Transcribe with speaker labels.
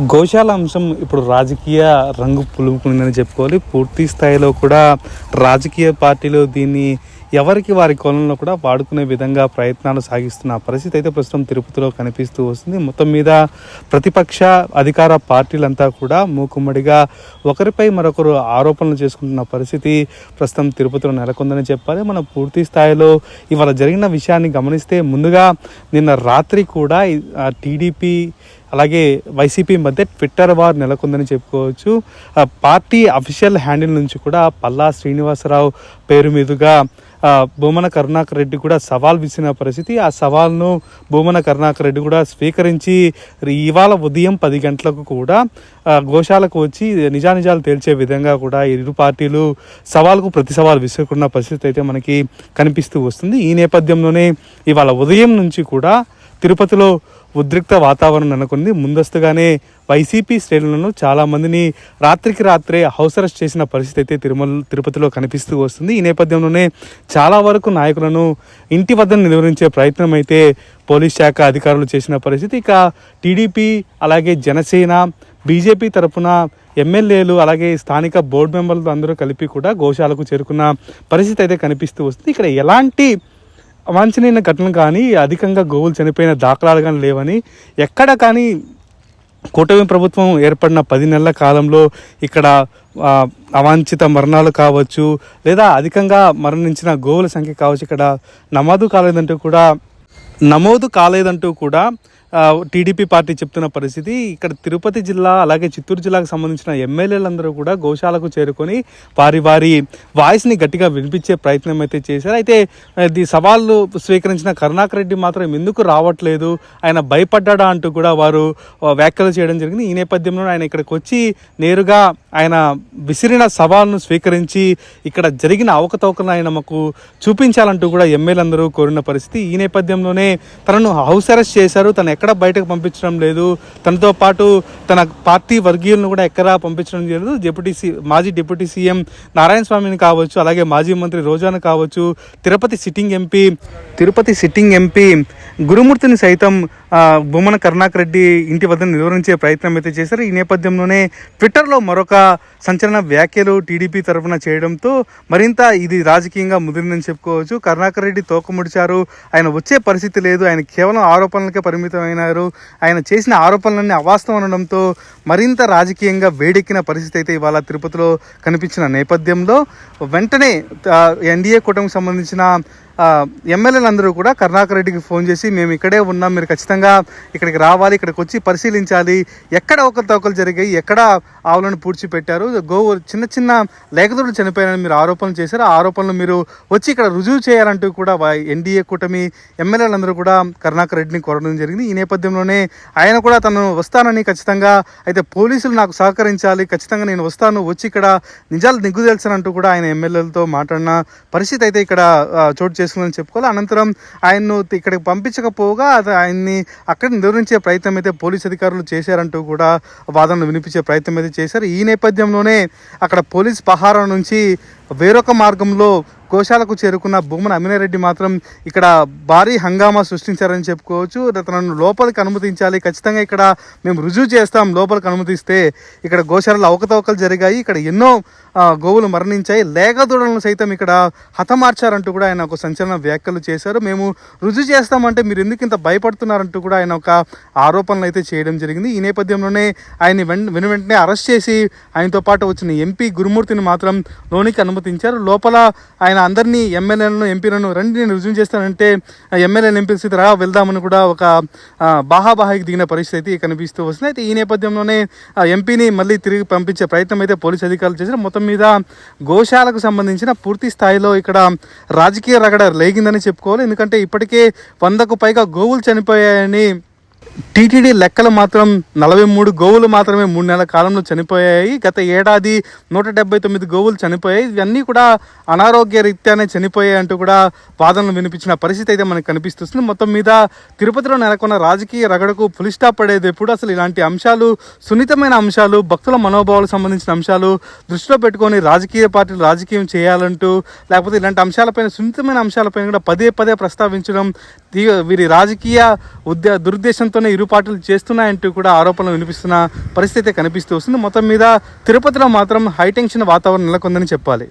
Speaker 1: గోశాల అంశం ఇప్పుడు రాజకీయ రంగు పులుముకుందని చెప్పుకోవాలి. పూర్తి స్థాయిలో కూడా రాజకీయ పార్టీలు దీన్ని ఎవరికి వారి కోణంలో కూడా వాడుకునే విధంగా ప్రయత్నాలు సాగిస్తున్న పరిస్థితి అయితే ప్రస్తుతం తిరుపతిలో కనిపిస్తూ వస్తుంది. మొత్తం మీద ప్రతిపక్ష అధికార పార్టీలంతా కూడా మూకుమ్మడిగా ఒకరిపై మరొకరు ఆరోపణలు చేసుకుంటున్న పరిస్థితి ప్రస్తుతం తిరుపతిలో నెలకొందని చెప్పాలి. మనం పూర్తి స్థాయిలో ఇవాళ జరిగిన విషయాన్ని గమనిస్తే ముందుగా నిన్న రాత్రి కూడా టీడీపీ అలాగే వైసీపీ మధ్య ట్విట్టర్ వార్ నెలకొందని చెప్పుకోవచ్చు. ఆ పార్టీ అఫీషియల్ హ్యాండిల్ నుంచి కూడా పల్లా శ్రీనివాసరావు పేరు మీదుగా భూమన కరుణాకర్ రెడ్డి కూడా సవాల్ విసిరిన పరిస్థితి. ఆ సవాల్ను భూమన కరుణాకర్ రెడ్డి కూడా స్వీకరించి ఇవాళ ఉదయం పది గంటలకు కూడా ఘోషాలకు గోశాలకు వచ్చి నిజానిజాలు తేల్చే విధంగా కూడా ఈ ఇరు పార్టీలు సవాల్కు ప్రతి సవాల్ విసురుకున్న పరిస్థితి అయితే మనకి కనిపిస్తూ వస్తుంది. ఈ నేపథ్యంలోనే ఇవాళ ఉదయం నుంచి కూడా తిరుపతిలో ఉద్రిక్త వాతావరణం నెలకొంది. ముందస్తుగానే వైసీపీ శ్రేణులను చాలామందిని రాత్రికి రాత్రే హౌస్ అరెస్ట్ చేసిన పరిస్థితి అయితే తిరుమల తిరుపతిలో కనిపిస్తూ వస్తుంది. ఈ నేపథ్యంలోనే చాలా వరకు నాయకులను ఇంటి వద్ద నిలువరించే ప్రయత్నం అయితే పోలీస్ శాఖ అధికారులు చేసిన పరిస్థితి. ఇక టీడీపీ అలాగే జనసేన బీజేపీ తరఫున ఎమ్మెల్యేలు అలాగే స్థానిక బోర్డు మెంబర్లు అందరూ కలిపి కూడా గోశాలకు చేరుకున్న పరిస్థితి అయితే కనిపిస్తూ వస్తుంది. ఇక్కడ ఎలాంటి అవాంఛనీయ ఘటనలు కానీ అధికంగా గోవులు చనిపోయిన దాఖలాలు కానీ లేవని ఎక్కడ కానీ కూటమి ప్రభుత్వం ఏర్పడిన పది నెలల కాలంలో ఇక్కడ అవాంఛిత మరణాలు కావచ్చు లేదా అధికంగా మరణించిన గోవుల సంఖ్య కావచ్చు ఇక్కడ నమోదు కాలేదంటూ కూడా నమోదు కాలేదంటూ కూడా టీడీపీ పార్టీ చెప్తున్న పరిస్థితి ఇక్కడ తిరుపతి జిల్లా అలాగే చిత్తూరు జిల్లాకు సంబంధించిన ఎమ్మెల్యేలందరూ కూడా గోశాలకు చేరుకొని వారి వారి వాయిస్ని గట్టిగా వినిపించే ప్రయత్నం అయితే చేశారు. అయితే ఇది సవాళ్ళు స్వీకరించిన కరుణాకర్ రెడ్డి మాత్రం ఎందుకు రావట్లేదు? ఆయన భయపడ్డా అంటూ కూడా వారు వ్యాఖ్యలు చేయడం జరిగింది. ఈ నేపథ్యంలో ఆయన ఇక్కడికి వచ్చి నేరుగా ఆయన విసిరిన సవాల్ను స్వీకరించి ఇక్కడ జరిగిన అవకతవకలను ఆయన మాకు చూపించాలంటూ కూడా ఎమ్మెల్యేలందరూ కోరిన పరిస్థితి. ఈ నేపథ్యంలోనే తనను హౌస్ అరెస్ట్ చేశారు. తను ఎక్కడ బయటకు పంపించడం లేదు. తనతో పాటు తన పార్టీ వర్గీయులను కూడా ఎక్కడా పంపించడం లేదు. డిప్యూటీ సీ మాజీ డిప్యూటీ సీఎం నారాయణ స్వామిని కావచ్చు అలాగే మాజీ మంత్రి రోజాను కావచ్చు Tirupati sitting MP Tirupati sitting MP గురుమూర్తిని సైతం బొమ్మన కరుణాకర్ రెడ్డి ఇంటి వద్ద నిలువరించే ప్రయత్నం అయితే చేశారు. ఈ నేపథ్యంలోనే ట్విట్టర్లో మరొక సంచలన వ్యాఖ్యలు టీడీపీ తరఫున చేయడంతో మరింత ఇది రాజకీయంగా ముదిరిందని చెప్పుకోవచ్చు. కరుణాకర్ రెడ్డి తోకముడిచారు. ఆయన వచ్చే పరిస్థితి లేదు. ఆయన కేవలం ఆరోపణలకే పరిమితమైనారు. ఆయన చేసిన ఆరోపణలన్నీ అవాస్తవం అనడంతో మరింత రాజకీయంగా వేడెక్కిన పరిస్థితి అయితే ఇవాళ తిరుపతిలో కనిపించిన నేపథ్యంలో వెంటనే ఎన్డీఏ కూటమికి సంబంధించిన ఎమ్మెల్యేలందరూ కూడా కరుణాకర్ రెడ్డికి ఫోన్ చేసి మేము ఇక్కడే ఉన్నాం మీరు ఖచ్చితంగా ఇక్కడికి రావాలి ఇక్కడికి వచ్చి పరిశీలించాలి. ఎక్కడ ఒకరి తోకలు జరిగాయి ఎక్కడ ఆవులను పూడ్చిపెట్టారు గోవు చిన్న చిన్న లేఖదులు చనిపోయారని మీరు ఆరోపణలు చేశారు. ఆ ఆరోపణలు మీరు వచ్చి ఇక్కడ రుజువు చేయాలంటూ కూడా ఎన్డీఏ కూటమి ఎమ్మెల్యేలందరూ కూడా కరుణాకర్ రెడ్డిని కోరడం జరిగింది. ఈ నేపథ్యంలోనే ఆయన కూడా తను వస్తానని ఖచ్చితంగా అయితే పోలీసులు నాకు సహకరించాలి ఖచ్చితంగా నేను వస్తాను వచ్చి ఇక్కడ నిజాలు నిగ్గు తెలుసానంటూ కూడా ఆయన ఎమ్మెల్యేలతో మాట్లాడిన పరిస్థితి అయితే ఇక్కడ చోటు చోటు చేసుకుందని చెప్పుకోవాలి. అనంతరం ఆయన్ను ఇక్కడికి పంపించకపోగా అది ఆయన్ని అక్కడ నిర్వహించే ప్రయత్నం అయితే పోలీస్ అధికారులు చేశారంటూ కూడా వాదనలు వినిపించే ప్రయత్నం అయితే చేశారు. ఈ నేపథ్యంలోనే అక్కడ పోలీస్ పహారా నుంచి వేరొక మార్గంలో కోశాలకు చేరుకున్న భూమన అమినారెడ్డి మాత్రం ఇక్కడ భారీ హంగామా సృష్టించారని చెప్పుకోవచ్చు. తనను లోపలికి అనుమతించాలి. ఖచ్చితంగా ఇక్కడ మేము రుజువు చేస్తాం. లోపలికి అనుమతిస్తే ఇక్కడ గోశాలలో అవకతవకలు జరిగాయి. ఇక్కడ ఎన్నో గోవులు మరణించాయి. లేగదూడలను సైతం ఇక్కడ హతమార్చారంటూ కూడా ఆయన ఒక సంచలన వ్యాఖ్యలు చేశారు. మేము రుజువు చేస్తామంటే మీరు ఎందుకు ఇంత భయపడుతున్నారంటూ కూడా ఆయన ఒక ఆరోపణలు అయితే చేయడం జరిగింది. ఈ నేపథ్యంలోనే ఆయన్ని వెన్ వెను వెంటనే అరెస్ట్ చేసి ఆయనతో పాటు వచ్చిన ఎంపీ గురుమూర్తిని మాత్రం లోనికి అనుమతించారు. లోపల ఆయన అందరినీ ఎమ్మెల్యేలను ఎంపీలను రండి నేను రుజువు చేస్తానంటే ఎమ్మెల్యేలు ఎంపీ స్థితి రా వెళ్దామని కూడా ఒక ఆ, బాహాబాహాకి దిగిన పరిస్థితి అయితే కనిపిస్తూ వస్తుంది. అయితే ఈ నేపథ్యంలోనే ఎంపీని మళ్ళీ తిరిగి పంపించే ప్రయత్నం అయితే పోలీస్ అధికారులు చేశారు. మొత్తం మీద గోశాలకు సంబంధించిన పూర్తి స్థాయిలో ఇక్కడ రాజకీయ రగడ లేగిందని చెప్పుకోవాలి. ఎందుకంటే ఇప్పటికే వందకు పైగా గోవులు చనిపోయాయని టీటీడీ లెక్కలు మాత్రం నలభై మూడు గోవులు మాత్రమే మూడు నెలల కాలంలో చనిపోయాయి. గత ఏడాది నూట డెబ్బై తొమ్మిది గోవులు చనిపోయాయి. ఇవన్నీ కూడా అనారోగ్య రీత్యానే చనిపోయాయి అంటూ కూడా వాదనలు వినిపించిన పరిస్థితి అయితే మనకు కనిపిస్తుంది. మొత్తం మీద తిరుపతిలో నెలకొన్న రాజకీయ రగడకు ఫుల్ స్టాప్ పడేది ఎప్పుడు? అసలు ఇలాంటి అంశాలు సున్నితమైన అంశాలు భక్తుల మనోభావాలకు సంబంధించిన అంశాలు దృష్టిలో పెట్టుకొని రాజకీయ పార్టీలు రాజకీయం చేయాలంటూ లేకపోతే ఇలాంటి అంశాలపైన సున్నితమైన అంశాలపైన కూడా పదే పదే ప్రస్తావించడం వీరి రాజకీయ ఉద్య దురుద్దేశంతో రాజకీయాలను ఇరు చేస్తున్నాయంటూ కూడా ఆరోపణలు వినిపిస్తున్న పరిస్థితి కనిపిస్తూ వస్తుంది. మొత్తం మీద తిరుపతిలో మాత్రం హైటెన్షన్ వాతావరణం నెలకొందని చెప్పాలి.